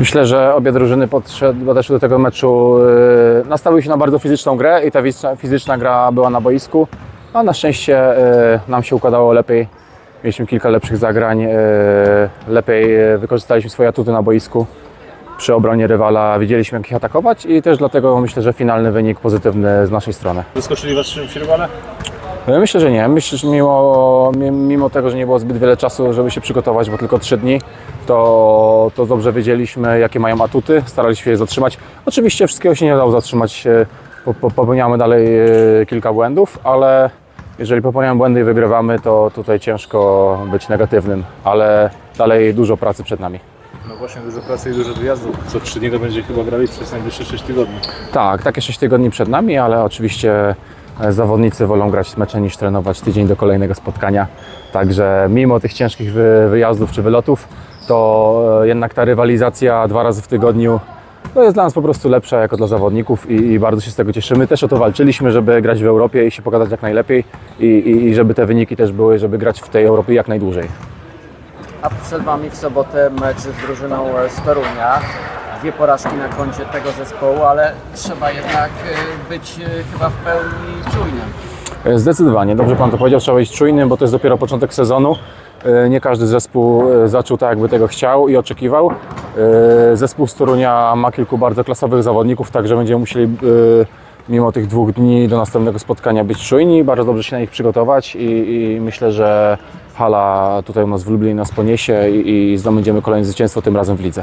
Myślę, że obie drużyny podeszły do tego meczu, yy, nastawiły się na bardzo fizyczną grę i ta fizyczna, gra była na boisku. A na szczęście yy, nam się układało lepiej. Mieliśmy kilka lepszych zagrań, yy, lepiej wykorzystaliśmy swoje atuty na boisku. Przy obronie rywala wiedzieliśmy jak ich atakować i też dlatego myślę, że finalny wynik pozytywny z naszej strony. Zaskoczyli Was czymś rywale? E, Myślę, że nie. Myślę, że mimo, mi- mimo tego, że nie było zbyt wiele czasu, żeby się przygotować, bo tylko trzy dni, to, to dobrze wiedzieliśmy, jakie mają atuty, staraliśmy się je zatrzymać. Oczywiście wszystkiego się nie dało zatrzymać, e, po, po, popełniamy dalej e, kilka błędów, ale jeżeli popełniamy błędy i wygrywamy, to tutaj ciężko być negatywnym, ale dalej dużo pracy przed nami. No właśnie, dużo pracy i dużo wyjazdów. Co trzy dni to będzie chyba grali przez najbliższe 6 tygodni. Tak, takie 6 tygodni przed nami, ale oczywiście zawodnicy wolą grać mecze niż trenować tydzień do kolejnego spotkania. Także mimo tych ciężkich wy, wyjazdów czy wylotów, to e, jednak ta rywalizacja dwa razy w tygodniu no jest dla nas po prostu lepsza jako dla zawodników i, i bardzo się z tego cieszymy. Też o to walczyliśmy, żeby grać w Europie i się pokazać jak najlepiej i, i, i żeby te wyniki też były, żeby grać w tej Europie jak najdłużej. A przed Wami w sobotę mecz z drużyną e, z Torunia. Dwie porażki na koncie tego zespołu, ale trzeba jednak e, być e, chyba w pełni czujnym. Zdecydowanie, dobrze Pan to powiedział, trzeba być czujnym, bo to jest dopiero początek sezonu. E, Nie każdy zespół e, zaczął tak, jakby tego chciał i oczekiwał. E, Zespół z Torunia ma kilku bardzo klasowych zawodników, także będziemy musieli e, mimo tych dwóch dni do następnego spotkania być czujni, bardzo dobrze się na nich przygotować i, i myślę, że hala tutaj u nas w Lublinie nas poniesie i, i zdobędziemy kolejne zwycięstwo, tym razem w lidze.